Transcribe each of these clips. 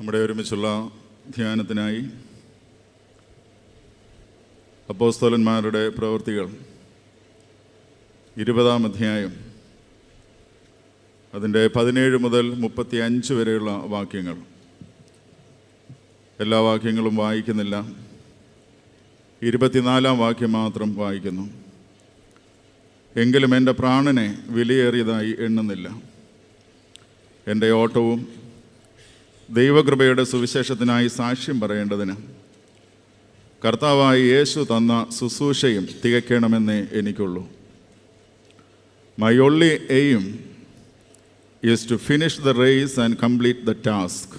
നമ്മുടെ ഒരുമിച്ചുള്ള ധ്യാനത്തിനായി അപ്പോസ്തോലന്മാരുടെ പ്രവൃത്തികൾ ഇരുപതാം അധ്യായം അതിന്റെ പതിനേഴ് മുതൽ മുപ്പത്തി അഞ്ച് വരെയുള്ള വാക്യങ്ങൾ. എല്ലാ വാക്യങ്ങളും വായിക്കുന്നില്ല. ഇരുപത്തിനാലാം വാക്യം മാത്രം വായിക്കുന്നു. എങ്കിലും എന്റെ പ്രാണനെ വിലയേറിയതായി എണ്ണുന്നില്ല. എന്റെ ഓട്ടവും ദൈവകൃപയുടെ സുവിശേഷത്തിനായി സാക്ഷ്യം പറയേണ്ടതിന് കർത്താവായി യേശു തന്ന ശുശ്രൂഷയും തികയ്ക്കണമെന്നേ എനിക്കുള്ളൂ. My only aim is to finish the race and complete the task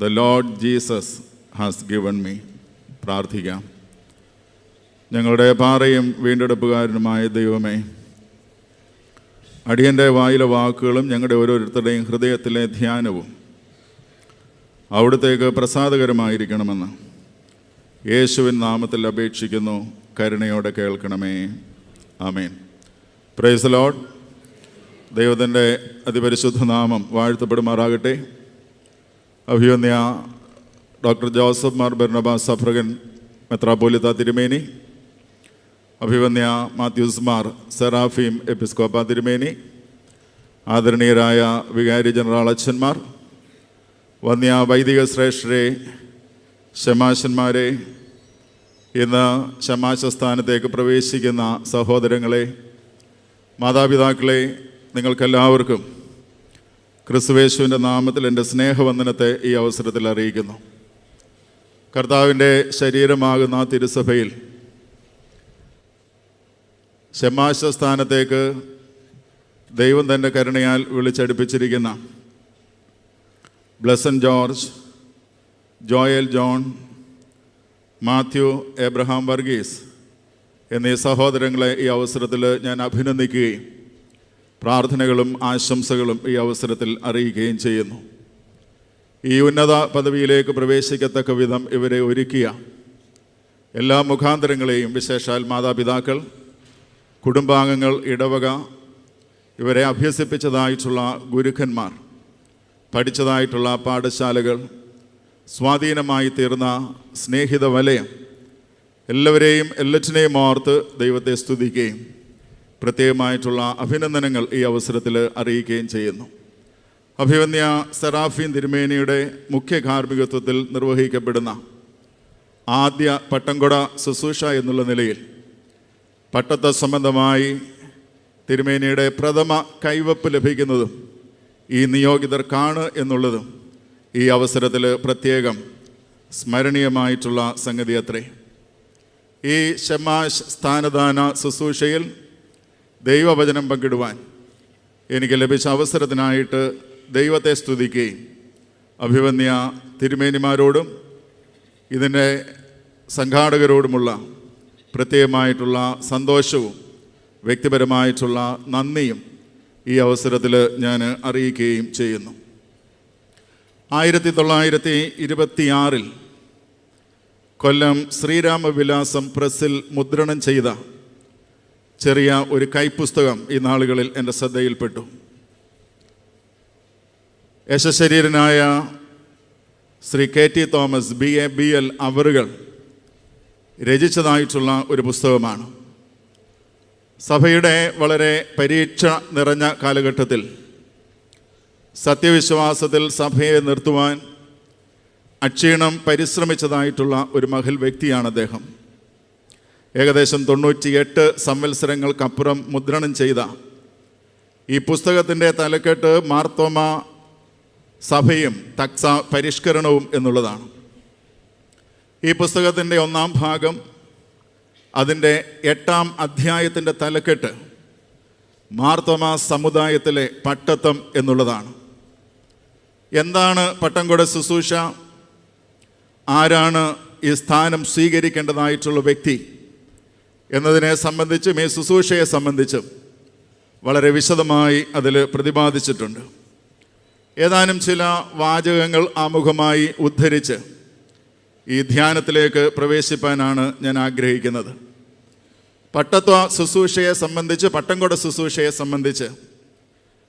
the Lord Jesus has given me പ്രാർത്ഥിക്കാം. ഞങ്ങളുടെ പാറയും വീണ്ടെടുപ്പുകാരനുമായ ദൈവമേ അടിയന്റെ വായിലെ വാക്കുകളും ഞങ്ങളുടെ ഓരോരുത്തരുടെയും ഹൃദയത്തിലെ ധ്യാനവും അവിടത്തേക്ക് പ്രസാദകരമായിരിക്കണമെന്ന് യേശുവിൻ നാമത്തിൽ അപേക്ഷിക്കുന്നു കരുണയോടെ കേൾക്കണമേ. ആമേൻ. പ്രൈസ് ലോഡ് ദൈവത്തിന്റെ അതിപരിശുദ്ധ നാമം വാഴ്ത്തപ്പെടുമാറാകട്ടെ. അഭിവന്യ doctor Joseph Mar Barnaba suffragan മെത്രാപോലിത്ത തിരുമേനി. അഭിവന്യ മാത്യൂസ് മാർ സെറാഫീം എപ്പിസ്കോപ്പ തിരുമേനി. ആദരണീയരായ വികാരി ജനറൽ അച്ഛന്മാർ. വന്യ വൈദിക ശ്രേഷ്ഠരെ ശമാശന്മാരെ ഇന്ന് ശമാശ സ്ഥാനത്തേക്ക് പ്രവേശിക്കുന്ന സഹോദരങ്ങളെ മാതാപിതാക്കളെ നിങ്ങൾക്കെല്ലാവർക്കും ക്രിസ്തുവേശുവിന്റെ നാമത്തിൽ എന്റെ സ്നേഹവന്ദനത്തെ ഈ അവസരത്തിൽ അറിയിക്കുന്നു. കർത്താവിന്റെ ശരീരമാകുന്ന തിരുസഭയിൽ ശമാശ സ്ഥാനത്തേക്ക് ദൈവം തന്റെ കരുണയാൽ വിളിച്ചടുപ്പിച്ചിരിക്കുന്ന Blesson George Joel John Mathew Abraham Varghese എന്നീ സഹോദരങ്ങളെ ഈ അവസരത്തിൽ ഞാൻ അഭിനന്ദിക്കുകയും പ്രാർത്ഥനകളും ആശംസകളും ഈ അവസരത്തിൽ അറിയിക്കുകയും ചെയ്യുന്നു. ഈ ഉന്നത പദവിയിലേക്ക് പ്രവേശിക്കത്തക്ക വിധം ഇവരെ ഒരുക്കിയ എല്ലാ മുഖാന്തരങ്ങളെയും വിശേഷാൽ മാതാപിതാക്കൾ കുടുംബാംഗങ്ങൾ ഇടവക ഇവരെ അഭ്യസിപ്പിച്ചതായിട്ടുള്ള ഗുരുക്കന്മാർ പഠിച്ചതായിട്ടുള്ള പാഠശാലകൾ സ്വാധീനമായി തീർന്ന സ്നേഹിത വലയം എല്ലാവരെയും എല്ലാറ്റിനെയും ഓർത്ത് ദൈവത്തെ സ്തുതിക്കുകയും പ്രത്യേകമായിട്ടുള്ള അഭിനന്ദനങ്ങൾ ഈ അവസരത്തിൽ അറിയിക്കുകയും ചെയ്യുന്നു. അഭിവന്യ സെറാഫീൻ തിരുമേനിയുടെ മുഖ്യ കാർമ്മികത്വത്തിൽ നിർവഹിക്കപ്പെടുന്ന ആദ്യ പട്ടംകൊട ശുശ്രൂഷ എന്നുള്ള നിലയിൽ പട്ടത്ത സംബന്ധമായി തിരുമേനിയുടെ പ്രഥമ കൈവപ്പ് ലഭിക്കുന്നതും ഈ നിയോഗിതർക്കാണ് എന്നുള്ളതും ഈ അവസരത്തിൽ പ്രത്യേകം സ്മരണീയമായിട്ടുള്ള സംഗതി അത്രേ. ഈ ഷമാഷ് സ്ഥാനദാന ശുശ്രൂഷയിൽ ദൈവവചനം പങ്കിടുവാൻ എനിക്ക് ലഭിച്ച അവസരത്തിനായിട്ട് ദൈവത്തെ സ്തുതിക്കുകയും അഭിവന്യ തിരുമേനിമാരോടും ഇതിന്റെ സംഘാടകരോടുമുള്ള പ്രത്യേകമായിട്ടുള്ള സന്തോഷവും വ്യക്തിപരമായിട്ടുള്ള നന്ദിയും ഈ അവസരത്തിൽ ഞാൻ അറിയിക്കുകയും ചെയ്യുന്നു. ആയിരത്തി തൊള്ളായിരത്തി ഇരുപത്തിയാറിൽ കൊല്ലം ശ്രീരാമവിലാസം പ്രസ്സിൽ മുദ്രണം ചെയ്ത ചെറിയ ഒരു കൈപ്പുസ്തകം ഈ നാളുകളിൽ എന്റെ ശ്രദ്ധയിൽപ്പെട്ടു. യശശരീരനായ Shri K T Thomas B A B L അവറുകൾ രചിച്ചതായിട്ടുള്ള ഒരു പുസ്തകമാണ്. സഭയുടെ വളരെ പരീക്ഷ നിറഞ്ഞ കാലഘട്ടത്തിൽ സത്യവിശ്വാസത്തിൽ സഭയെ നിർത്തുവാൻ അക്ഷീണം പരിശ്രമിച്ചതായിട്ടുള്ള ഒരു മഹൽ വ്യക്തിയാണ് അദ്ദേഹം. ഏകദേശം തൊണ്ണൂറ്റിയെട്ട് സംവത്സരങ്ങൾക്കപ്പുറം മുദ്രണം ചെയ്ത ഈ പുസ്തകത്തിന്റെ തലക്കെട്ട് മാർത്തോമ സഭയും തക്സ പരിഷ്കരണവും എന്നുള്ളതാണ്. ഈ പുസ്തകത്തിന്റെ ഒന്നാം ഭാഗം അതിന്റെ എട്ടാം അധ്യായത്തിന്റെ തലക്കെട്ട് മാർത്തോമ സമുദായത്തിലെ പട്ടത്തം എന്നുള്ളതാണ്. എന്താണ് പട്ടംകൊട ശുശ്രൂഷ? ആരാണ് ഈ സ്ഥാനം സ്വീകരിക്കേണ്ടതായിട്ടുള്ള വ്യക്തി? എന്നതിനെ സംബന്ധിച്ചും ഈ ശുശ്രൂഷയെ സംബന്ധിച്ചും വളരെ വിശദമായി അതിൽ പ്രതിപാദിച്ചിട്ടുണ്ട്. ഏതാനും ചില വാചകങ്ങൾ ആമുഖമായി ഉദ്ധരിച്ച് ഈ ധ്യാനത്തിലേക്ക് പ്രവേശിപ്പാനാണ് ഞാൻ ആഗ്രഹിക്കുന്നത്. പട്ടത്വ ശുശ്രൂഷയെ സംബന്ധിച്ച് പട്ടംകൊട ശുശ്രൂഷയെ സംബന്ധിച്ച്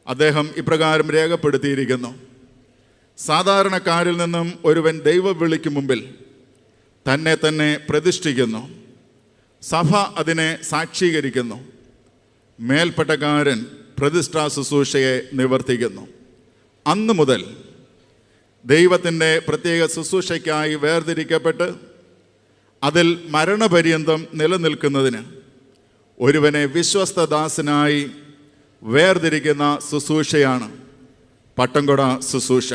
അദ്ദേഹം ഇപ്രകാരം രേഖപ്പെടുത്തിയിരിക്കുന്നു. സാധാരണക്കാരിൽ നിന്നും ഒരുവൻ ദൈവവിളിക്ക് മുമ്പിൽ തന്നെ തന്നെ പ്രതിഷ്ഠിക്കുന്നു. സഭ അതിനെ സാക്ഷീകരിക്കുന്നു. മേൽപ്പെട്ടക്കാരൻ പ്രതിഷ്ഠാ ശുശ്രൂഷയെ നിവർത്തിക്കുന്നു. അന്നു മുതൽ ദൈവത്തിന്റെ പ്രത്യേക ശുശ്രൂഷയ്ക്കായി വേർതിരിക്കപ്പെട്ട് അതിൽ മരണപര്യന്തം നിലനിൽക്കുന്നതിന് ഒരുവനെ വിശ്വസ്തദാസനായി വേർതിരിക്കുന്ന ശുശ്രൂഷയാണ് പട്ടംകൊട ശുശ്രൂഷ.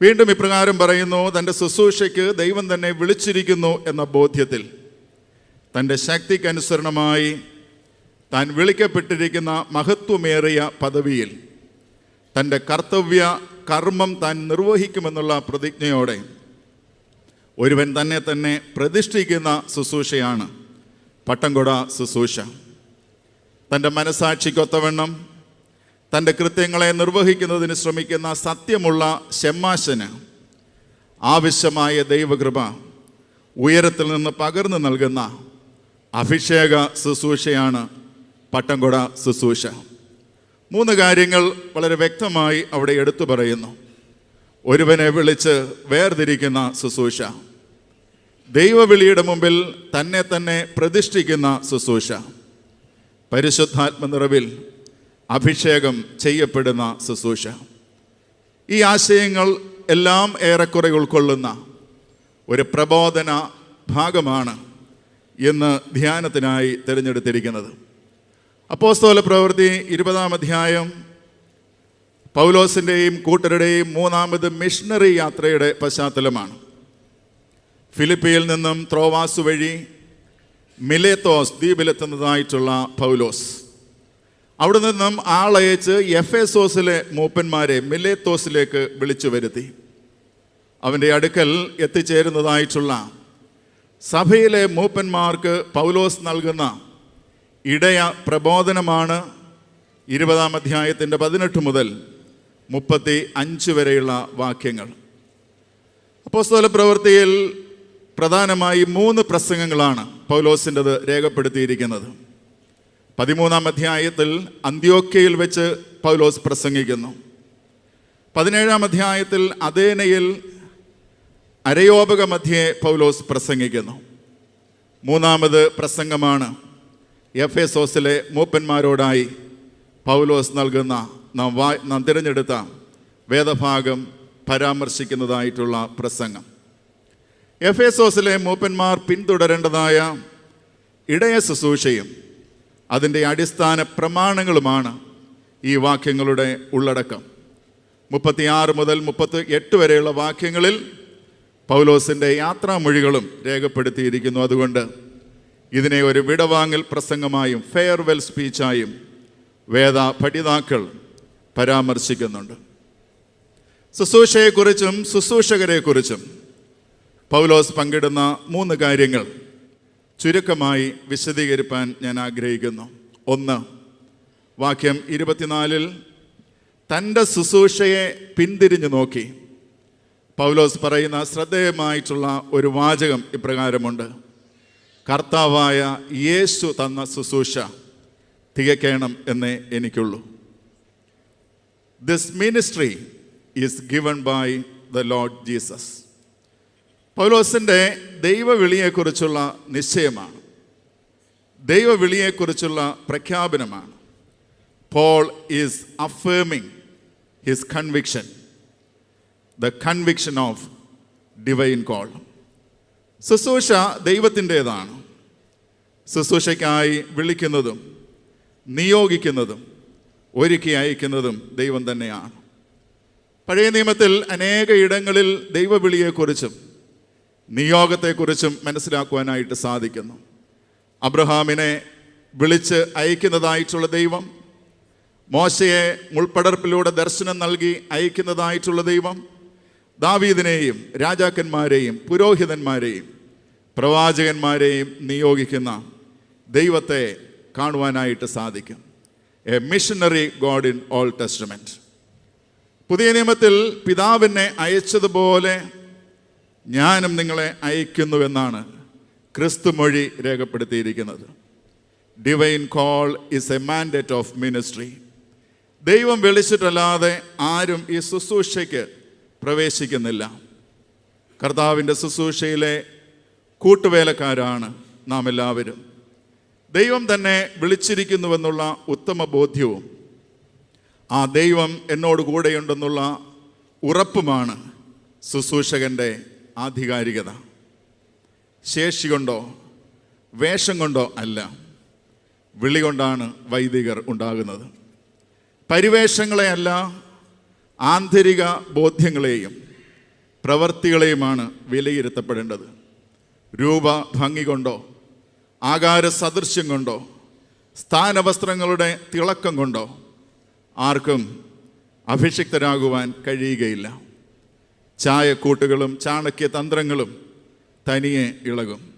വീണ്ടും ഇപ്രകാരം പറയുന്നു തന്റെ ശുശ്രൂഷയ്ക്ക് ദൈവം തന്നെ വിളിച്ചിരിക്കുന്നു എന്ന ബോധ്യത്തിൽ തന്റെ ശക്തിക്കനുസരണമായി താൻ വിളിക്കപ്പെട്ടിരിക്കുന്ന മഹത്വമേറിയ പദവിയിൽ തന്റെ കർത്തവ്യ കർമ്മം താൻ നിർവഹിക്കുമെന്നുള്ള പ്രതിജ്ഞയോടെ ഒരുവൻ തന്നെ തന്നെ പ്രതിഷ്ഠിക്കുന്ന ശുശ്രൂഷയാണ് പട്ടംകൊട ശുശ്രൂഷ. തന്റെ മനസാക്ഷിക്കൊത്തവണ്ണം തന്റെ കൃത്യങ്ങളെ നിർവഹിക്കുന്നതിന് ശ്രമിക്കുന്ന സത്യമുള്ള ഷെമ്മാശന് ആവശ്യമായ ദൈവകൃപ ഉയരത്തിൽ നിന്ന് പകർന്നു നൽകുന്ന അഭിഷേക ശുശ്രൂഷയാണ് പട്ടംകൊട ശുശ്രൂഷ. മൂന്ന് കാര്യങ്ങൾ വളരെ വ്യക്തമായി അവിടെ എടുത്തു പറയുന്നു. ഒരുവനെ വിളിച്ച് വേർതിരിക്കുന്ന ശുശ്രൂഷ. ദൈവവിളിയുടെ മുമ്പിൽ തന്നെ തന്നെ പ്രതിഷ്ഠിക്കുന്ന ശുശ്രൂഷ. പരിശുദ്ധാത്മനിറവിൽ അഭിഷേകം ചെയ്യപ്പെടുന്ന ശുശ്രൂഷ. ഈ ആശയങ്ങൾ എല്ലാം ഏറെക്കുറെ ഉൾക്കൊള്ളുന്ന ഒരു പ്രബോധന ഭാഗമാണ് ഇന്ന് ധ്യാനത്തിനായി തിരഞ്ഞെടുത്തിരിക്കുന്നത്. അപ്പോസ്തോല പ്രവൃത്തി ഇരുപതാം അധ്യായം പൗലോസിന്റെയും കൂട്ടരുടെയും മൂന്നാമത് മിഷണറി യാത്രയുടെ പശ്ചാത്തലമാണ്. ഫിലിപ്പിയിൽ നിന്നും ത്രോവാസ് വഴി മിലേത്തോസ് ദ്വീപിലെത്തുന്നതായിട്ടുള്ള പൗലോസ്. അവിടെ നിന്നും ആളയച്ച് എഫ് എസോസിലെ മൂപ്പന്മാരെ മിലേത്തോസിലേക്ക് വിളിച്ചു വരുത്തി. അവന്റെ അടുക്കൽ എത്തിച്ചേരുന്നതായിട്ടുള്ള സഭയിലെ മൂപ്പന്മാർക്ക് പൗലോസ് നൽകുന്ന ഇടയ പ്രബോധനമാണ് ഇരുപതാം അധ്യായത്തിന്റെ പതിനെട്ട് മുതൽ മുപ്പത്തി അഞ്ച് വരെയുള്ള വാക്യങ്ങൾ. അപ്പോസ്തോല പ്രവൃത്തിയിൽ പ്രധാനമായി മൂന്ന് പ്രസംഗങ്ങളാണ് പൗലോസിന്റെത് രേഖപ്പെടുത്തിയിരിക്കുന്നത്. പതിമൂന്നാം അധ്യായത്തിൽ അന്ത്യോക്കയിൽ വെച്ച് പൗലോസ് പ്രസംഗിക്കുന്നു. പതിനേഴാം അധ്യായത്തിൽ അതേനയിൽ അരയോപക മധ്യേ പൗലോസ് പ്രസംഗിക്കുന്നു. മൂന്നാമത് പ്രസംഗമാണ് എഫ് എസോസിലെ മൂപ്പന്മാരോടായി പൗലോസ് നൽകുന്ന നാം വാ നാം തിരഞ്ഞെടുത്ത വേദഭാഗം പരാമർശിക്കുന്നതായിട്ടുള്ള പ്രസംഗം. എഫ് എസോസിലെ മൂപ്പന്മാർ പിന്തുടരേണ്ടതായ ഇടയ ശുശ്രൂഷയും അതിന്റെ അടിസ്ഥാന പ്രമാണങ്ങളുമാണ് ഈ വാക്യങ്ങളുടെ ഉള്ളടക്കം. മുപ്പത്തിയാറ് മുതൽ മുപ്പത്തി എട്ട് വരെയുള്ള വാക്യങ്ങളിൽ പൗലോസിന്റെ യാത്രാമൊഴികളും രേഖപ്പെടുത്തിയിരിക്കുന്നു. അതുകൊണ്ട് ഇതിനെ ഒരു വിടവാങ്ങൽ പ്രസംഗമായും ഫെയർവെൽ സ്പീച്ചായും വേദ പഠിതാക്കൾ പരാമർശിക്കുന്നുണ്ട്. ശുശ്രൂഷയെക്കുറിച്ചും ശുശ്രൂഷകരെക്കുറിച്ചും പൗലോസ് പങ്കിടുന്ന മൂന്ന് കാര്യങ്ങൾ ചുരുക്കമായി വിശദീകരിപ്പാൻ ഞാൻ ആഗ്രഹിക്കുന്നു. ഒന്ന് വാക്യം ഇരുപത്തിനാലിൽ തന്റെ ശുശ്രൂഷയെ പിന്തിരിഞ്ഞു നോക്കി. പൗലോസ് പറയുന്ന ശ്രദ്ധേയമായിട്ടുള്ള ഒരു വാചകം ഇപ്രകാരമുണ്ട്. കർത്താവായ യേശു തന്ന ശുശ്രൂഷ തികയ്ക്കണം എന്നേ എനിക്കുള്ളൂ. This ministry is given by the Lord Jesus പൗലോസിന്റെ ദൈവവിളിയെക്കുറിച്ചുള്ള നിശ്ചയമാണ്. ദൈവവിളിയെക്കുറിച്ചുള്ള പ്രഖ്യാപനമാണ്. Paul is affirming his conviction the conviction of divine call ശുശ്രൂഷ ദൈവത്തിന്റെതാണ്. ശുശ്രൂഷയ്ക്കായി വിളിക്കുന്നതും നിയോഗിക്കുന്നതും ഒരുക്കി അയക്കുന്നതും ദൈവം തന്നെയാണ്. പഴയ നിയമത്തിൽ അനേക ഇടങ്ങളിൽ ദൈവവിളിയെക്കുറിച്ചും നിയോഗത്തെക്കുറിച്ചും മനസ്സിലാക്കുവാനായിട്ട് സാധിക്കുന്നു. അബ്രഹാമിനെ വിളിച്ച് അയക്കുന്നതായിട്ടുള്ള ദൈവം മോശയെ മുൾപ്പടർപ്പിലൂടെ ദർശനം നൽകി അയക്കുന്നതായിട്ടുള്ള ദൈവം ദാവീദിനെയും രാജാക്കന്മാരെയും പുരോഹിതന്മാരെയും പ്രവാചകന്മാരെയും നിയോഗിക്കുന്ന ദൈവത്തെ കാണുവാനായിട്ട് സാധിക്കും. A missionary God in old testament പുതിയ നിയമത്തിൽ പിതാവിനെ അയച്ചതുപോലെ ഞാനും നിങ്ങളെ അയക്കുന്നുവെന്നാണ് ക്രിസ്തു മൊഴി രേഖപ്പെടുത്തിയിരിക്കുന്നത്. Divine call is a mandate of ministry ദൈവം വിളിച്ചിട്ടല്ലാതെ ആരും ഈ ശുശ്രൂഷയ്ക്ക് പ്രവേശിക്കുന്നില്ല. കർത്താവിന്റെ ശുശ്രൂഷയിലെ കൂട്ടുവേലക്കാരാണ് നാം എല്ലാവരും ദൈവം തന്നെ വിളിച്ചിരിക്കുന്നുവെന്നുള്ള ഉത്തമ ബോധ്യവും ആ ദൈവം എന്നോട് കൂടെയുണ്ടെന്നുള്ള ഉറപ്പുമാണ് ശുശ്രൂഷകന്റെ ആധികാരികത. ശേഷി കൊണ്ടോ വേഷം കൊണ്ടോ അല്ല വിളി കൊണ്ടാണ് വൈദികർ ഉണ്ടാകുന്നത്. പരിവേഷങ്ങളെ അല്ല ആന്തരിക ബോധ്യങ്ങളെയും പ്രവർത്തികളെയുമാണ് വിലയിരുത്തപ്പെടേണ്ടത്. രൂപ ഭംഗി കൊണ്ടോ ആകാര സദൃശ്യം കൊണ്ടോ സ്ഥാനവസ്ത്രങ്ങളുടെ തിളക്കം കൊണ്ടോ ആർക്കും അഭിഷിക്തരാകുവാൻ കഴിയുകയില്ല. ചായക്കൂട്ടുകളും ചാണക്യ തന്ത്രങ്ങളും തനിയെ ഇളകും.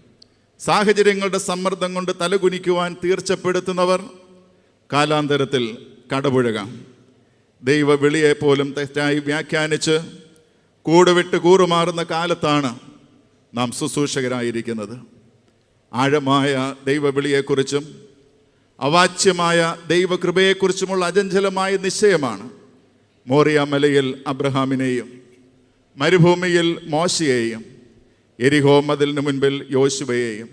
സാഹചര്യങ്ങളുടെ സമ്മർദ്ദം കൊണ്ട് തലകുനിക്കുവാൻ തീർച്ചപ്പെടുത്തുന്നവർ കാലാന്തരത്തിൽ കടപുഴകാം. ദൈവവിളിയെ പോലും തെറ്റായി വ്യാഖ്യാനിച്ച് കൂടുവിട്ട് കൂറുമാറുന്ന കാലത്താണ് നാം ശുശ്രൂഷകരായിരിക്കുന്നത്. ആഴമായ ദൈവവിളിയെക്കുറിച്ചും അവാച്യമായ ദൈവകൃപയെക്കുറിച്ചുമുള്ള അജഞ്ചലമായ നിശ്ചയമാണ് മോറിയ മലയിൽ അബ്രഹാമിനെയും മരുഭൂമിയിൽ മോശയെയും എരിഹോ മതിലിന് മുൻപിൽ യോശുവയെയും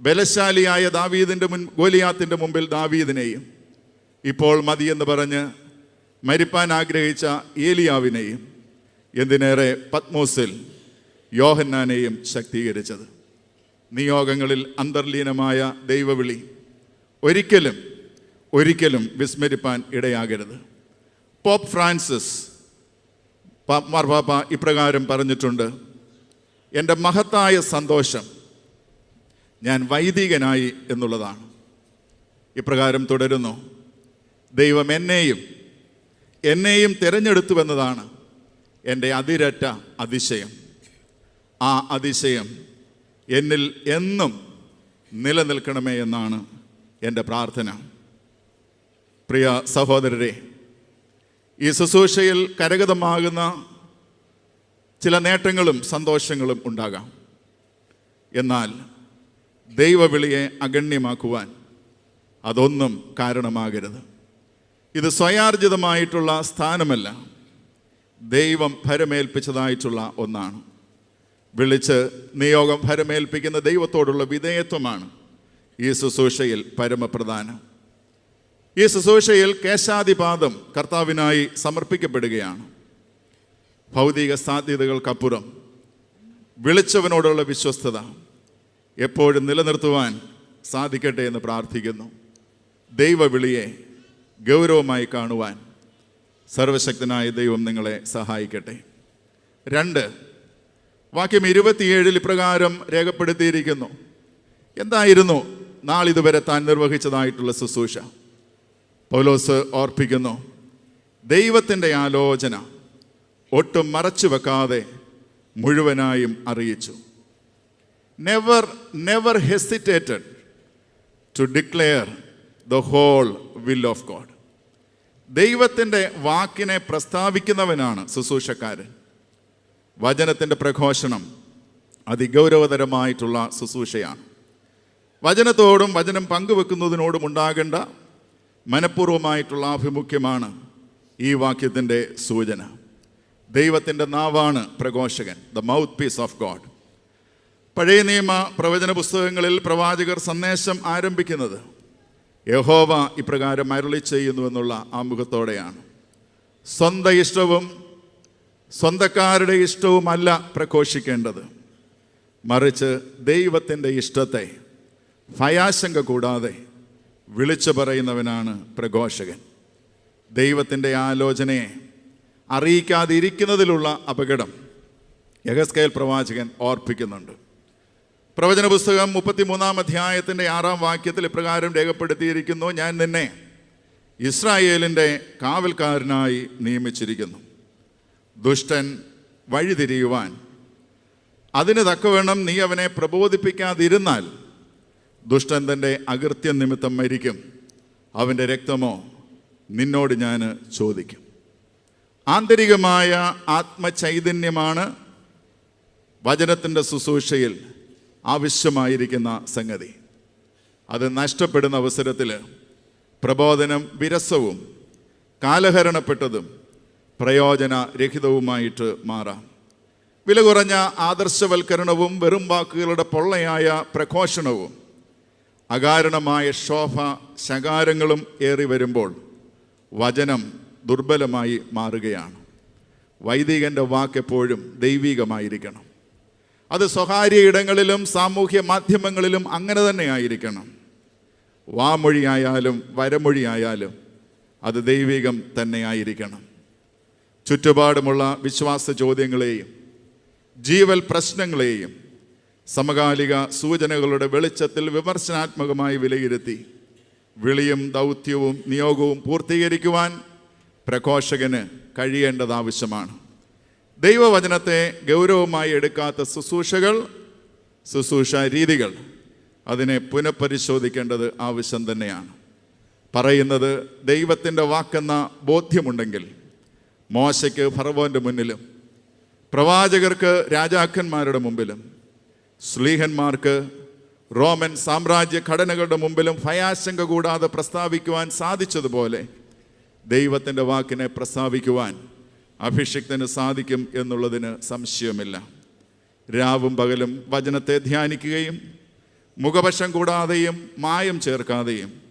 ബലശാലിയായ ദാവീദിന്റെ മുൻ ഗോലിയാത്തിന്റെ മുമ്പിൽ ദാവീദിനെയും ഇപ്പോൾ മതിയെന്ന് പറഞ്ഞ് മരിപ്പാൻ ആഗ്രഹിച്ച ഏലിയാവിനെയും എന്തിനേറെ പത്മോസിൽ യോഹന്നാനെയും ശക്തീകരിച്ചത്. നിയോഗങ്ങളിൽ അന്തർലീനമായ ദൈവവിളി ഒരിക്കലും ഒരിക്കലും വിസ്മരിപ്പാൻ ഇടയാകരുത്. പോപ്പ് ഫ്രാൻസിസ് മാർപ്പാപ്പ ഇപ്രകാരം പറഞ്ഞിട്ടുണ്ട് എന്റെ മഹത്തായ സന്തോഷം ഞാൻ വൈദികനായി എന്നുള്ളതാണ്. ഇപ്രകാരം തുടരുന്നു ദൈവം എന്നെയും എന്നെയും തിരഞ്ഞെടുത്തുവെന്നതാണ് എന്റെ അതിരറ്റ അതിശയം. ആ അതിശയം എന്നിൽ എന്നും നിലനിൽക്കണമേ എന്നാണ് എന്റെ പ്രാർത്ഥന. പ്രിയ സഹോദരരെ ഈ ശുശ്രൂഷയിൽ കരഗതമാകുന്ന ചില നേട്ടങ്ങളും സന്തോഷങ്ങളും ഉണ്ടാകാം. എന്നാൽ ദൈവവിളിയെ അഗണ്യമാക്കുവാൻ അതൊന്നും കാരണമാകരുത്. ഇത് സ്വയാർജിതമായിട്ടുള്ള സ്ഥാനമല്ല. ദൈവം ഭരമേൽപ്പിച്ചതായിട്ടുള്ള ഒന്നാണ്. വിളിച്ച് നിയോഗം ഭരമേൽപ്പിക്കുന്ന ദൈവത്തോടുള്ള വിധേയത്വമാണ് ഈ ശുശ്രൂഷയിൽ പരമപ്രധാനം. ഈ ശുശ്രൂഷയിൽ കേശാദിപാദം കർത്താവിനായി സമർപ്പിക്കപ്പെടുകയാണ്. ഭൗതിക സാധ്യതകൾക്കപ്പുറം വിളിച്ചവനോടുള്ള വിശ്വസ്തത എപ്പോഴും നിലനിർത്തുവാൻ സാധിക്കട്ടെ എന്ന് പ്രാർത്ഥിക്കുന്നു. ദൈവവിളിയെ ഗൗരവമായി കാണുവാൻ സർവശക്തനായ ദൈവം നിങ്ങളെ സഹായിക്കട്ടെ. രണ്ട് വാക്യം ഇരുപത്തിയേഴിൽ ഇപ്രകാരം രേഖപ്പെടുത്തിയിരിക്കുന്നു. എന്തായിരുന്നു? നാളിതുവരെ താൻ നിർവഹിച്ചതായിട്ടുള്ള ശുശ്രൂഷ. പൗലോസ് ഓർപ്പിക്കുന്നു ദൈവത്തിന്റെ ആലോചന ഒട്ടും മറച്ചു വെക്കാതെ മുഴുവനായും അറിയിച്ചു. Never never hesitated to declare the whole will of God ദൈവത്തിന്റെ വാക്കിനെ പ്രസ്താവിക്കുന്നവനാണ് ശുശ്രൂഷക്കാരൻ. വചനത്തിന്റെ പ്രഘോഷണം അതിഗൗരവതരമായിട്ടുള്ള ശുശ്രൂഷയാണ്. വചനത്തോടും വചനം പങ്കുവെക്കുന്നതിനോടും ഉണ്ടാകേണ്ട മനഃപൂർവമായിട്ടുള്ള ആഭിമുഖ്യമാണ് ഈ വാക്യത്തിന്റെ സൂചന. ദൈവത്തിന്റെ നാവാണ് പ്രഘോഷകൻ the mouthpiece of God പഴയ നിയമ പ്രവചന പുസ്തകങ്ങളിൽ പ്രവാചകർ സന്ദേശം ആരംഭിക്കുന്നത് യഹോവ ഇപ്രകാരം അരുളി ചെയ്യുന്നു എന്നുള്ള ആമുഖത്തോടെയാണ്. സ്വന്തം ഇഷ്ടവും സ്വന്തക്കാരുടെ ഇഷ്ടവുമല്ല പ്രഘോഷിക്കേണ്ടത്. മറിച്ച് ദൈവത്തിന്റെ ഇഷ്ടത്തെ ഭയാശങ്ക കൂടാതെ വിളിച്ചു പറയുന്നവനാണ് പ്രഘോഷകൻ. ദൈവത്തിന്റെ ആലോചനയെ അറിയിക്കാതിരിക്കുന്നതിലുള്ള അപകടം യഹസ്കേൽ പ്രവാചകൻ ഓർപ്പിക്കുന്നുണ്ട്. പ്രവചന പുസ്തകം മുപ്പത്തിമൂന്നാം അധ്യായത്തിന്റെ ആറാം വാക്യത്തിൽ ഇപ്രകാരം രേഖപ്പെടുത്തിയിരിക്കുന്നു ഞാൻ നിന്നെ ഇസ്രായേലിന്റെ കാവൽക്കാരനായി നിയമിച്ചിരിക്കുന്നു. ദുഷ്ടൻ വഴിതിരിയുവാൻ. അതിന് തക്കവണ്ണം നീ അവനെ പ്രബോധിപ്പിക്കാതിരുന്നാൽ ദുഷ്ടൻ തന്റെ അകൃത്യം നിമിത്തം മരിക്കും. അവന്റെ രക്തമോ നിന്നോട് ഞാൻ ചോദിക്കും. ആന്തരികമായ ആത്മചൈതന്യമാണ് വചനത്തിന്റെ ശുശ്രൂഷയിൽ ആവശ്യമായിരിക്കുന്ന സംഗതി. അത് നഷ്ടപ്പെടുന്ന അവസരത്തിൽ പ്രബോധനം വിരസവും കാലഹരണപ്പെട്ടതും പ്രയോജനരഹിതവുമായിട്ട് മാറാം. വില കുറഞ്ഞ ആദർശവൽക്കരണവും വെറും വാക്കുകളുടെ പൊള്ളയായ പ്രഘോഷണവും അകാരണമായ ശോഭ ശകാരങ്ങളും ഏറി വരുമ്പോൾ വചനം ദുർബലമായി മാറുകയാണ്. വൈദികന്റെ വാക്കെപ്പോഴും ദൈവികമായിരിക്കണം. അത് സ്വകാര്യ ഇടങ്ങളിലും സാമൂഹ്യ മാധ്യമങ്ങളിലും അങ്ങനെ തന്നെ ആയിരിക്കണം. വാമൊഴിയായാലും വരമൊഴിയായാലും അത് ദൈവികം തന്നെ ആയിരിക്കണം. ചുറ്റുപാടുമുള്ള വിശ്വാസ ചോദ്യങ്ങളെയും ജീവൽ പ്രശ്നങ്ങളെയും സമകാലിക സൂചനകളുടെ വെളിച്ചത്തിൽ വിമർശനാത്മകമായി വിലയിരുത്തി വിളിയും ദൗത്യവും നിയോഗവും പൂർത്തീകരിക്കുവാൻ പ്രഘോഷകന് കഴിയേണ്ടത് ആവശ്യമാണ് ദൈവവചനത്തെ ഗൗരവമായി എടുക്കാത്ത ശുശ്രൂഷകൾ ശുശ്രൂഷ രീതികൾ അതിനെ പുനഃപരിശോധിക്കേണ്ടത് ആവശ്യം തന്നെയാണ്. പറയുന്നത് ദൈവത്തിന്റെ വാക്കെന്ന ബോധ്യമുണ്ടെങ്കിൽ മോശയ്ക്ക് ഫറവോന്റെ മുന്നിലും പ്രവാചകർക്ക് രാജാക്കന്മാരുടെ മുമ്പിലും സ്ലീഹന്മാർക്ക് റോമൻ സാമ്രാജ്യ ഘടനകളുടെ മുമ്പിലും ഭയാശങ്ക കൂടാതെ പ്രസ്താവിക്കുവാൻ സാധിച്ചതുപോലെ ദൈവത്തിന്റെ വാക്കിനെ പ്രസ്താവിക്കുവാൻ അഭിഷിക്തന് സാധിക്കും എന്നുള്ളതിന് സംശയമില്ല. രാവും പകലും വചനത്തെ ധ്യാനിക്കുകയും മുഖപക്ഷം കൂടാതെയും മായം ചേർക്കാതെയും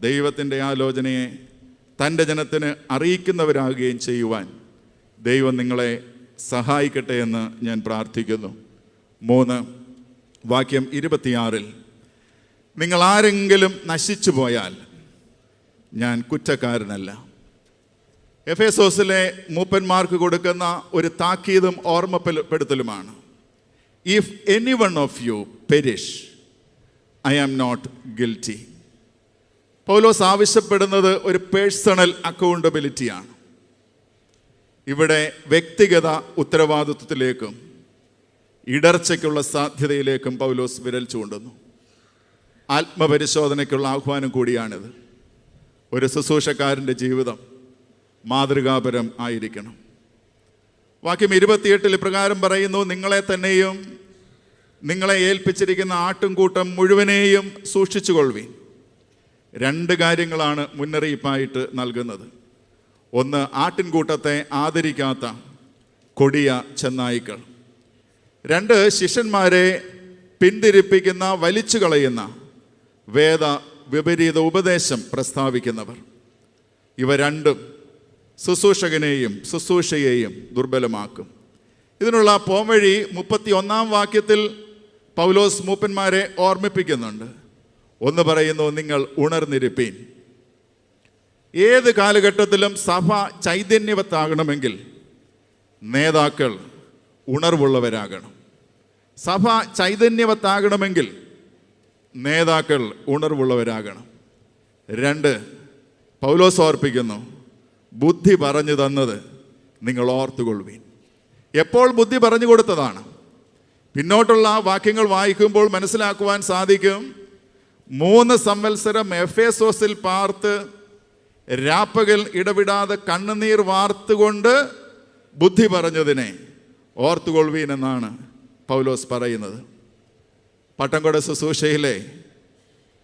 ദൈവത്തിന്റെ ആലോചനയെ തന്റെ ജനത്തിന് അറിയിക്കുന്നവരാകുകയും ചെയ്യുവാൻ ദൈവം നിങ്ങളെ സഹായിക്കട്ടെ എന്ന് ഞാൻ പ്രാർത്ഥിക്കുന്നു. മൂന്ന് വാക്യം ഇരുപത്തിയാറിൽ നിങ്ങൾ ആരെങ്കിലും നശിച്ചു പോയാൽ ഞാൻ കുറ്റക്കാരനല്ല. എഫേസോസിലെ മൂപ്പന്മാർക്ക് കൊടുക്കുന്ന ഒരു താക്കീതും ഓർമ്മപ്പെടുത്തലുമാണ്. If any one of you perish I am not guilty പൗലോസ് ആവശ്യപ്പെടുന്നത് ഒരു പേഴ്സണൽ അക്കൗണ്ടബിലിറ്റിയാണ് ഇവിടെ വ്യക്തിഗത ഉത്തരവാദിത്വത്തിലേക്കും ഇടർച്ചയ്ക്കുള്ള സാധ്യതയിലേക്കും പൗലോസ് വിരൽ ചൂണ്ടുന്നു. ആത്മപരിശോധനയ്ക്കുള്ള ആഹ്വാനം കൂടിയാണിത്. ഒരു ശുശ്രൂഷക്കാരന്റെ ജീവിതം മാതൃകാപരം ആയിരിക്കണം. വാക്യം ഇരുപത്തിയെട്ടിൽ ഇപ്രകാരം പറയുന്നു നിങ്ങളെ തന്നെയും നിങ്ങളെ ഏൽപ്പിച്ചിരിക്കുന്ന ആട്ടുംകൂട്ടം മുഴുവനെയും സൂക്ഷിച്ചുകൊള്ളുവീൻ. രണ്ട് കാര്യങ്ങളാണ് മുന്നറിയിപ്പായിട്ട് നൽകുന്നത്. ഒന്ന് ആട്ടിൻകൂട്ടത്തെ ആദരിക്കാത്ത കൊടിയ ചെന്നായ്ക്കൾ. രണ്ട് ശിഷ്യന്മാരെ പിന്തിരിപ്പിക്കുന്ന വലിച്ചു കളയുന്ന വേദ വിപരീത ഉപദേശം പ്രസ്താവിക്കുന്നവർ. ഇവ രണ്ടും ശുശ്രൂഷകനെയും ശുശ്രൂഷയെയും ദുർബലമാക്കും. ഇതിനുള്ള പോംവഴി മുപ്പത്തി ഒന്നാം വാക്യത്തിൽ പൗലോസ് മൂപ്പന്മാരെ ഓർമ്മിപ്പിക്കുന്നുണ്ട്. ഒന്ന് പറയുന്നു നിങ്ങൾ ഉണർന്നിരിപ്പീൻ. ഏത് കാലഘട്ടത്തിലും സഭ ചൈതന്യവത്താകണമെങ്കിൽ നേതാക്കൾ ഉണർവുള്ളവരാകണം. സഭ ചൈതന്യവത്താകണമെങ്കിൽ നേതാക്കൾ ഉണർവുള്ളവരാകണം. രണ്ട് പൗലോസ് ഓർപ്പിക്കുന്നു ബുദ്ധി പറഞ്ഞു തന്നത് നിങ്ങൾ ഓർത്തുകൊള്ളുവീൻ. എപ്പോൾ ബുദ്ധി പറഞ്ഞു കൊടുത്തതാണ്? പിന്നോട്ടുള്ള വാക്യങ്ങൾ വായിക്കുമ്പോൾ മനസ്സിലാക്കുവാൻ സാധിക്കും. മൂന്ന് സംവത്സരം എഫേസോസിൽ പാർത്ത് രാപ്പകൽ ഇടവിടാതെ കണ്ണുനീർ വാർത്തുകൊണ്ട് ബുദ്ധി പറഞ്ഞതിനെ ഓർത്തുകൊള്ളുവീൻ എന്നാണ് പൗലോസ് പറയുന്നത്. പട്ടംകൊട ശുശ്രൂഷയിലെ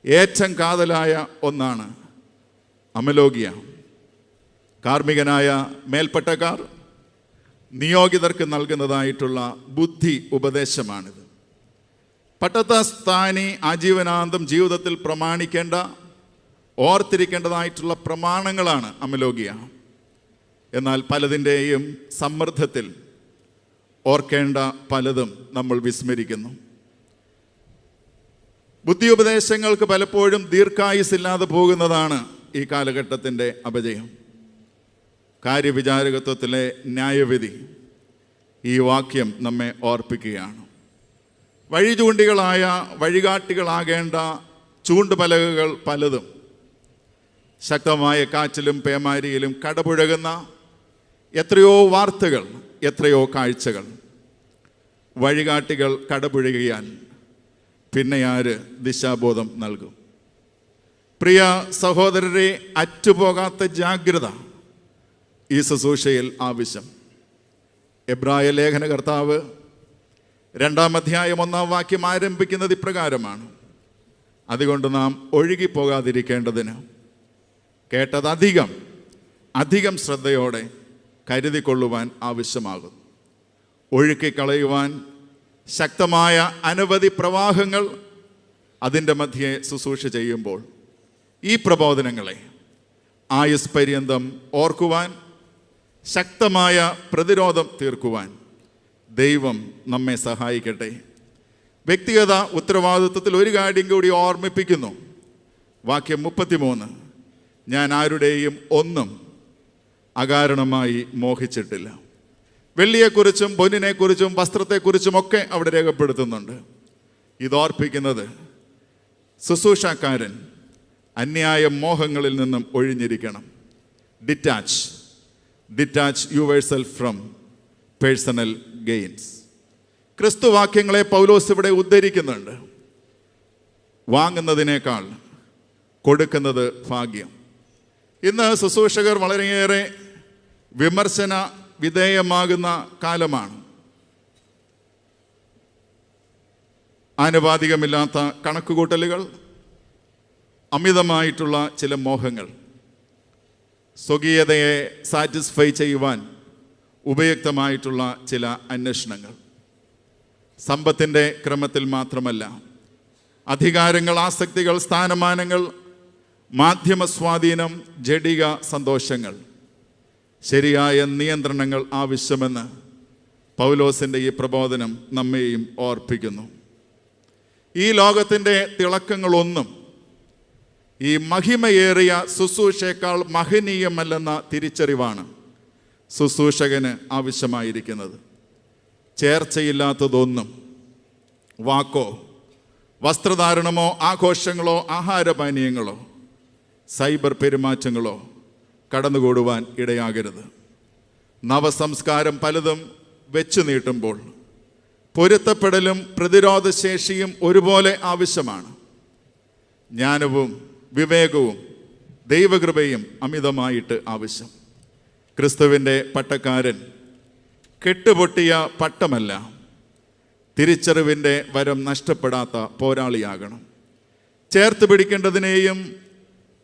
ഏറ്റം കാതലായ ഒന്നാണ് അമലോകിയ. കാർമ്മികനായ മേൽപ്പട്ടക്കാർ നിയോഗിതർക്ക് നൽകുന്നതായിട്ടുള്ള ബുദ്ധി ഉപദേശമാണിത്. പട്ടത്ത സ്ഥാനി ആജീവനാന്തം ജീവിതത്തിൽ പ്രമാണിക്കേണ്ട ഓർത്തിരിക്കേണ്ടതായിട്ടുള്ള പ്രമാണങ്ങളാണ് അമലോകിയ. എന്നാൽ പലതിന്റെയും സമ്മർദ്ദത്തിൽ ഓർക്കേണ്ട പലതും നമ്മൾ വിസ്മരിക്കുന്നു. ബുദ്ധി ഉപദേശങ്ങൾക്ക് പലപ്പോഴും ദീർഘായുസില്ലാതെ പോകുന്നതാണ് ഈ കാലഘട്ടത്തിന്റെ അപജയം. കാര്യവിചാരകത്വത്തിലെ ന്യായവിധി ഈ വാക്യം നമ്മെ ഓർപ്പിക്കുകയാണ്. വഴി ചൂണ്ടികളായ വഴികാട്ടികളാകേണ്ട ചൂണ്ടുപലകകൾ പലതും ശക്തമായ കാച്ചിലും പേമാരിയിലും കടപുഴകുന്ന എത്രയോ വാർത്തകൾ എത്രയോ കാഴ്ചകൾ. വഴികാട്ടികൾ കടപുഴകിയാൽ പിന്നെ ആര് ദിശാബോധം നൽകും? പ്രിയ സഹോദരരെ അറ്റുപോകാത്ത ജാഗ്രത ഈ ശുശ്രൂഷയിൽ ആവശ്യം. എബ്രായ ലേഖന കർത്താവ് രണ്ടാം അധ്യായം ഒന്നാം വാക്യം ആരംഭിക്കുന്നത് ഇപ്രകാരമാണ്. അതുകൊണ്ട് നാം ഒഴുകിപ്പോകാതിരിക്കേണ്ടതിന് കേട്ടതധികം അധികം ശ്രദ്ധയോടെ കരുതിക്കൊള്ളുവാൻ ആവശ്യമാകും. ഒഴുക്കിക്കളയുവാൻ ശക്തമായ അനവധി പ്രവാഹങ്ങൾ അതിന്റെ മധ്യേ ശുശ്രൂഷ ചെയ്യുമ്പോൾ ഈ പ്രബോധനങ്ങളെ ആയുസ് പര്യന്തം ഓർക്കുവാൻ ശക്തമായ പ്രതിരോധം തീർക്കുവാൻ ദൈവം നമ്മെ സഹായിക്കട്ടെ. വ്യക്തിഗത ഉത്തരവാദിത്വത്തിൽ ഒരു കാര്യം കൂടി ഓർമ്മിപ്പിക്കുന്നു. വാക്യം മുപ്പത്തിമൂന്ന്. ഞാൻ ആരുടെയും ഒന്നും അകാരണമായി മോഹിച്ചിട്ടില്ല. വെള്ളിയെക്കുറിച്ചും പൊന്നിനെക്കുറിച്ചും വസ്ത്രത്തെക്കുറിച്ചുമൊക്കെ അവിടെ രേഖപ്പെടുത്തുന്നുണ്ട്. ഇതോർപ്പിക്കുന്നത് ശുശ്രൂഷക്കാരൻ അന്യായ മോഹങ്ങളിൽ നിന്നും ഒഴിഞ്ഞിരിക്കണം. Detach. Detach yourself from personal gains ക്രിസ്തുവാക്യങ്ങളെ പൗലോസ് ഇവിടെ ഉദ്ധരിക്കുന്നുണ്ട്. വാങ്ങുന്നതിനേക്കാൾ കൊടുക്കുന്നത് ഭാഗ്യം. ഇന്ന് ശുശ്രൂഷകർ വളരെയേറെ വിമർശന വിധേയമാകുന്ന കാലമാണ്. ആനുപാതികമില്ലാത്ത കണക്കുകൂട്ടലുകൾ അമിതമായിട്ടുള്ള ചില മോഹങ്ങൾ സ്വകീയതയെ സാറ്റിസ്ഫൈ ചെയ്യുവാൻ ഉപയുക്തമായിട്ടുള്ള ചില അന്വേഷണങ്ങൾ. സമ്പത്തിന്റെ ക്രമത്തിൽ മാത്രമല്ല അധികാരങ്ങൾ ആസക്തികൾ സ്ഥാനമാനങ്ങൾ മാധ്യമ സ്വാധീനം ജഡിക സന്തോഷങ്ങൾ ശരിയായ നിയന്ത്രണങ്ങൾ ആവശ്യമെന്ന് പൗലോസിന്റെ ഈ പ്രബോധനം നമ്മെയും ഓർപ്പിക്കുന്നു. ഈ ലോകത്തിന്റെ തിളക്കങ്ങളൊന്നും ഈ മഹിമയേറിയ ശുശ്രൂഷയേക്കാൾ മഹനീയമല്ലെന്ന തിരിച്ചറിവാണ് ശുശ്രൂഷകന് ആവശ്യമായിരിക്കുന്നത്. ചേർച്ചയില്ലാത്തതൊന്നും വാക്കോ വസ്ത്രധാരണമോ ആഘോഷങ്ങളോ ആഹാരപാനീയങ്ങളോ സൈബർ പെരുമാറ്റങ്ങളോ കടന്നുകൂടുവാൻ ഇടയാകരുത്. നവസംസ്കാരം പലതും വെച്ചു നീട്ടുമ്പോൾ പൊരുത്തപ്പെടലും പ്രതിരോധശേഷിയും ഒരുപോലെ ആവശ്യമാണ്. ജ്ഞാനവും വിവേകവും ദൈവകൃപയും അമിതമായിട്ട് ആവശ്യം. ക്രിസ്തുവിന്റെ പട്ടക്കാരൻ കെട്ടുപൊട്ടിയ പട്ടമല്ല തിരിച്ചറിവിന്റെ വരം നഷ്ടപ്പെടാത്ത പോരാളിയാകണം. ചേർത്ത് പിടിക്കേണ്ടതിനെയും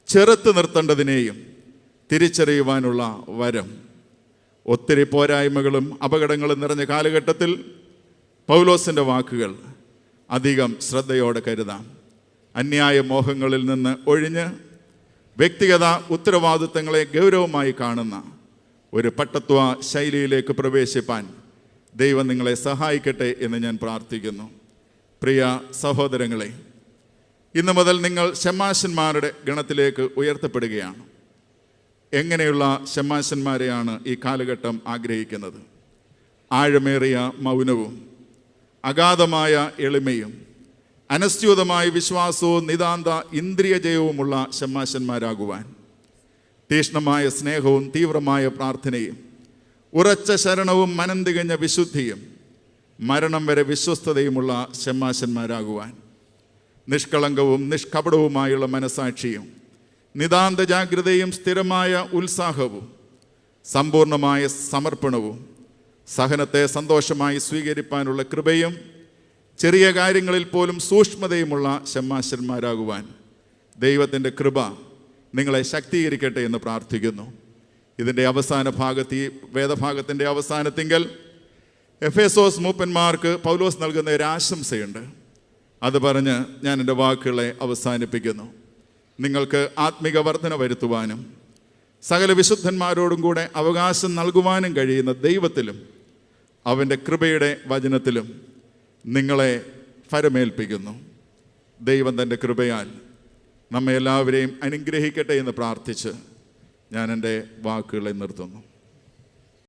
ചെറുത്ത് നിർത്തേണ്ടതിനെയും തിരിച്ചറിയുവാനുള്ള വരം. ഒത്തിരി പോരായ്മകളും അപകടങ്ങളും നിറഞ്ഞ കാലഘട്ടത്തിൽ പൗലോസിന്റെ വാക്കുകൾ അധികം ശ്രദ്ധയോടെ കരുതാം. അന്യായ മോഹങ്ങളിൽ നിന്ന് ഒഴിഞ്ഞ് വ്യക്തിഗത ഉത്തരവാദിത്തങ്ങളെ ഗൗരവമായി കാണുന്ന ഒരു പട്ടത്വ ശൈലിയിലേക്ക് പ്രവേശിപ്പാൻ ദൈവം നിങ്ങളെ സഹായിക്കട്ടെ എന്ന് ഞാൻ പ്രാർത്ഥിക്കുന്നു. പ്രിയ സഹോദരങ്ങളെ ഇന്നു മുതൽ നിങ്ങൾ ഷമാശന്മാരുടെ ഗണത്തിലേക്ക് ഉയർത്തപ്പെടുകയാണ്. എങ്ങനെയുള്ള ഷമാശന്മാരെയാണ് ഈ കാലഘട്ടം ആഗ്രഹിക്കുന്നത്? ആഴമേറിയ മൗനവും അഗാധമായ എളിമയും അനസ്യൂതമായ വിശ്വാസവും നിതാന്ത ഇന്ദ്രിയജയവുമുള്ള ഷമ്മാശന്മാരാകുവാൻ തീഷ്ണമായ സ്നേഹവും തീവ്രമായ പ്രാർത്ഥനയും ഉറച്ച ശരണവും മനം തികഞ്ഞ വിശുദ്ധിയും മരണം വരെ വിശ്വസ്തതയുമുള്ള ഷമ്മാശന്മാരാകുവാൻ നിഷ്കളങ്കവും നിഷ്കപടവുമായുള്ള മനസാക്ഷിയും നിതാന്ത ജാഗ്രതയും സ്ഥിരമായ ഉത്സാഹവും സമ്പൂർണമായ സമർപ്പണവും സഹനത്തെ സന്തോഷമായി സ്വീകരിപ്പാനുള്ള കൃപയും ചെറിയ കാര്യങ്ങളിൽ പോലും സൂക്ഷ്മതയുമുള്ള ഷമ്മാശന്മാരാകുവാൻ ദൈവത്തിന്റെ കൃപ നിങ്ങളെ ശക്തീകരിക്കട്ടെ എന്ന് പ്രാർത്ഥിക്കുന്നു. ഇതിന്റെ അവസാന ഭാഗത്ത് ഈ വേദഭാഗത്തിന്റെ അവസാനത്തിങ്കൽ എഫ് എസോസ് മൂപ്പന്മാർക്ക് പൗലോസ് നൽകുന്ന ഒരു ആശംസയുണ്ട്. അത് പറഞ്ഞ് ഞാൻ എന്റെ വാക്കുകളെ അവസാനിപ്പിക്കുന്നു. നിങ്ങൾക്ക് ആത്മിക വർധന വരുത്തുവാനും സകല വിശുദ്ധന്മാരോടും കൂടെ അവകാശം നൽകുവാനും കഴിയുന്ന ദൈവത്തിലും അവന്റെ കൃപയുടെ വചനത്തിലും നിങ്ങളെ ഫരമേൽപ്പിക്കുന്നു. ദൈവം തന്റെ കൃപയാൽ നമ്മെ എല്ലാവരെയും അനുഗ്രഹിക്കട്ടെ എന്ന് പ്രാർത്ഥിച്ച് ഞാൻ എന്റെ വാക്കുകളെ നിർത്തുന്നു.